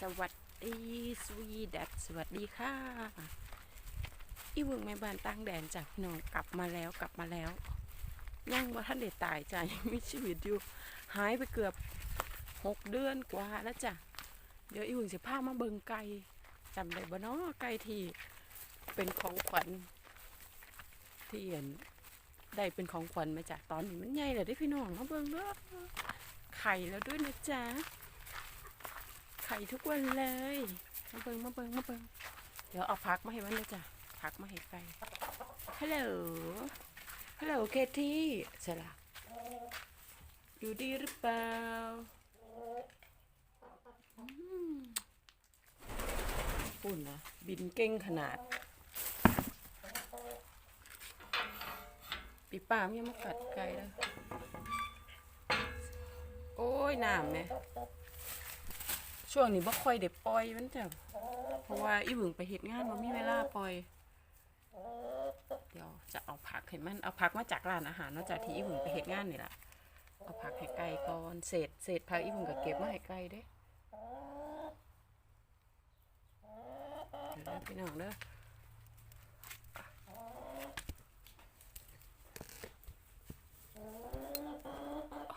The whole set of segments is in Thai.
สวัสดีสวีดัตสวัสดีค่ะ อีเวึงแม่บ้านตั้งแดนจากพี่น้องกลับมาแล้วกลับมาแล้ว ยังว่าท่านเด็ตายจ้ะยังมีชีวิตอยู่ หายไปเกือบหกเดือนกว่าแล้วจ้ะ เดี๋ยวอีเวึงจะพามาเบิงไก่จำได้บ่เนาะไก่ที่เป็นของขวัญที่เห็นได้เป็นของขวัญมาจากตอนนี้มันใหญ่เลยได้พี่น้องมาเบิงเด้อไข่แล้วด้วยนะจ๊ะ ไข่ทุกวันเลย มาเบิงมาเบิงมาเบิงเดี๋ยวเอาพักมาให้มันเลยจ้ะพักมาให้ไก่ฮัลโหล ฮัลโหลเคที่ใช่ละอยู่ดีหรือเปล่าอืมปุ่นนะบินเก่งขนาด ปีปามยังมากัดไก่แล้วโอ้ยน้ำเนี่ย ช่วงนี้บ่ค่อยได้ปล่อยมันจ้ะเพราะว่าอีหวึงไปเฮ็ดงานบ่มีเวลาปล่อย เดี๋ยวจะเอาผักให้มันเอาผักมาจากร้านอาหารเนอกจากที่อีหวึงไปเฮ็ดงานนี่ล่ะเอาผักให้ไก่ก่อนเศษเศษผักอีหวึงก็เก็บมาให้ไก่เด้เดี๋ยวนะพี่น้องเด้อ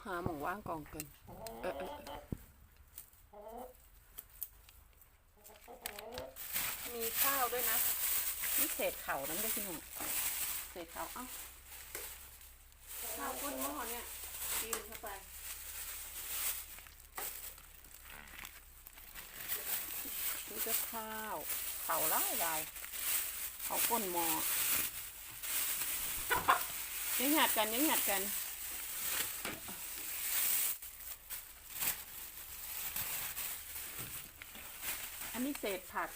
หาหมองว่างกองเกินเออเออ มีข้าวด้วยนะนี่เศษเข่านั้นด้วยพี่หนุ่มเศษเข่าเอ้าข้าวก้นหม้อเนี่ยกินเข้าไปนี่ก็ข้าวเข่าล่ายลายเข่าก้นหม้อยังหยัดกันยังหยัดกันอันนี้เศษผัก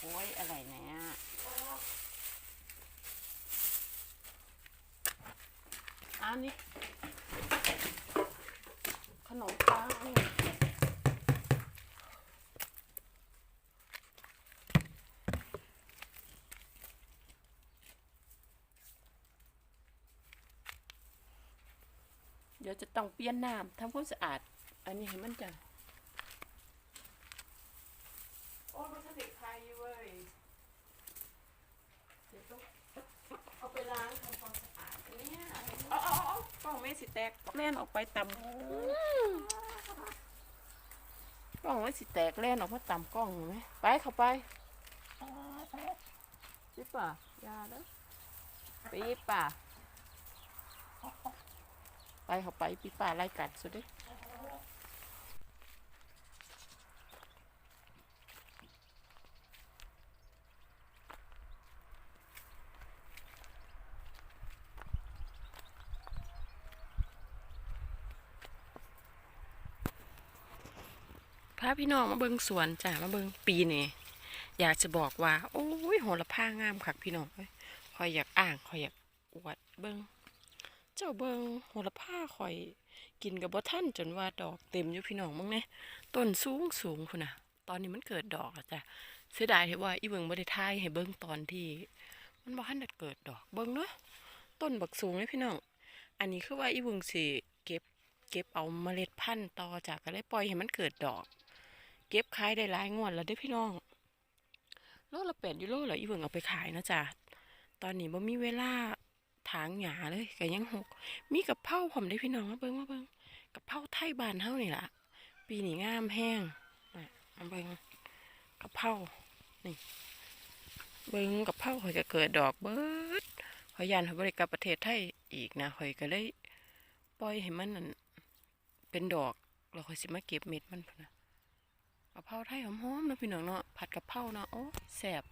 โอ้ยอะไรเนี่ยอันนี้ ขนมปังเดี๋ยวจะต้องเปลี่ยนน้ำทำความสะอาด อันนี้ให้มันจะโอ้ยมันเด็กไทยเว้ย เดี๋ยวต้องเอาไป ล้างทำความสะอาดเนี่ยเอาเอาเอากล้องไม่สิแตกแล่นออกไปตำกล้องไม่สิแตกแล่นออกมาตำกล้องเห็นไหมไปเข้าไปจิ๊บป่ะอยาเด้อปี๊บป่ะไปเข้าไปปี๊บป่าไล่กัดสุดดิพาพี่น้องมาเบิงสวนจ้ะมาเบิงปีนี่อยากจะบอกว่า โอ้ยโหระพางามคักพี่น้องคอยอยากอ่างคอยอยากอวดเบิงเจ้าเบิงโหระพาคอยกินกับบ่ท่านจนว่าดอกเต็มอยู่พี่น้องมั้งเนี่ยต้นสูงสูงคุณน่ะ ตอนนี้มันเกิดดอกจ้ะเสียดายที่ว่าอีเบิงบ่ได้ทายให้เบิงตอนที่ มันบ่ทันเกิดดอกเบิงเนาะต้นบักสูงเลยพี่น้องอันนี้คือว่าอีเบิงสิเก็บเก็บเอาเมล็ดพันธุ์ต่อจากก็เลยปล่อยให้มันเกิดดอก เก็บขายได้หลายงวดแล้วเด้พี่น้องโลละเป็ดยูโรเหรออีเบิ่งเอาไปขายนะจ๊ะตอนนี้บ่มีเวลาถางหญ้าเลยก็ยังหก มีกับเพราผมได้พี่น้องมาเบิ่งมาเบิ่งกับเพราไทยบานเฮานี่ล่ะ ปีนี้งามแห้งน่มาเบิ่งกับเพรานี่เบิ่งกับเพราข่อยก็เกิดดอกเบิดขอยยันเขาบ่ได้กลับประเทศไทยอีกนะข่อยก็เลยปล่อยให้มันนั่นเป็นดอกแล้วข่อยสิมาเก็บเม็ดมันพุ่นะะเพราไทยหอมๆเนาะพี่น้องเนาะผัดกะเพราเนาะโอ้แซ่บ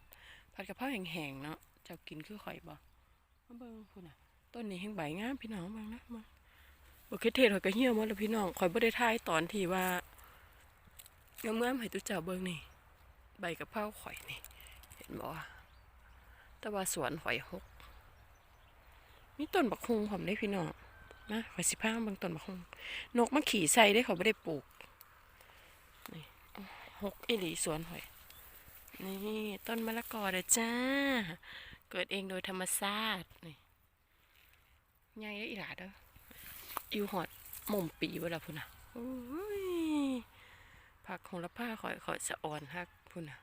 ผัดกะเพราแห้งๆเนาะเจ้ากินคือข่อยบ่มาเบิ่งพุ่นน่ะต้นนี้แห้งใบงามพี่น้องเบิ่งนะมาบ่คิดเทศข่อยก็เหี่ยวหมดแล้วพี่น้องข่อยบ่ได้ทายตอนที่ว่างามๆให้ตุเจ้าเบิ่งนี่ ใบกะเพราข่อยนี่ เห็นบ่แต่ว่าสวนข่อยหกมีต้นบักฮุงผมได้พี่น้องนะข่อยสิพามาเบิ่งต้นบักฮุงนกมันขี่ใส่ได้เขาบ่ได้ปลูกนี่ หกอีหลีสวนหอย นี่ต้นมะละกอเด้อจ้า เกิดเองโดยธรรมชาตินี่ใหญ่ได้อีหลาเด้ออยู่หอดหม่มปีเวลาพุ่นน่ะผักของละผ้าข่อยข่อยสะอ่อนฮักพุ่นน่ะ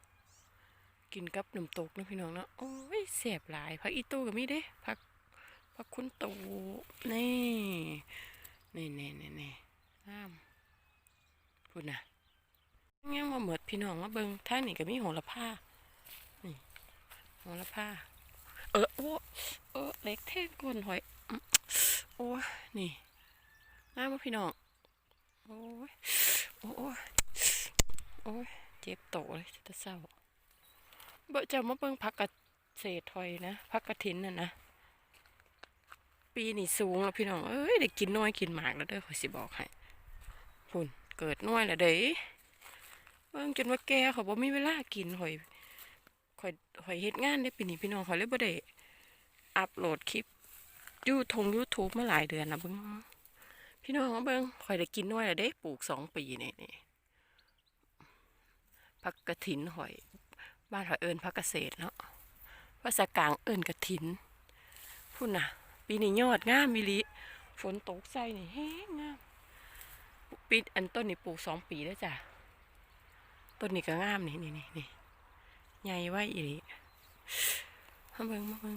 กินกับน้ำตกนะพี่น้องเนาะโอ้ยเสียบหลายผักอีตู้ก็มีเด้ผักผักคุณตูนี่นี่นี่นี่นี่งามพุ่นน่ะ ยังมาเหมิดพี่น้องมาเบิ่งท่านี่ก็มีโหระพานี่โหระพาเออโอ้เออเล็กแท่งก้นหอยโอ้นี่งามมาพี่น้องโอ้ยโอ้ยโอ้ยเจ็บโตเลยจะเศร้าเบอจะมาเบิ่งพักกระเศษถอยนะพักกระถินน่ะนะปีนี่สูงแล้วพี่น้องเอ้ยได้กินน้อยกินหมากแล้วเด้อขอยสิบอกให้พุ่นเกิดน้อยแล้วเด้ เบิ่งจนว่าแกเขาบ่มีเวลากินข่อยข่อยข่อยเฮ็ดงานได้ปีนี้พี่น้องข่อยเลยบ่ได้อัปโหลดคลิปยูทง YouTube มาหลายเดือนนะเบิ่งพี่น้องมาเบิ่งข่อยได้กินน้อยแล้วเด้ปลูกสองปีนี่นี่พักกระถินหอย บ้านหอยเอิญพักเกษตรเนาะภาษากลางเอิญกระถินพุ่นน่ะ ปีนี้ยอดงามมิลิฝนตกใส่นี่แห้งงามปีอันต้นนี่ปลูกสองปีแล้วจ้ะ ต้นนี้ก็งามนี่นี่นี่ใหญ่ไว้อีหลีมาเบิ่งมาเบิ่ง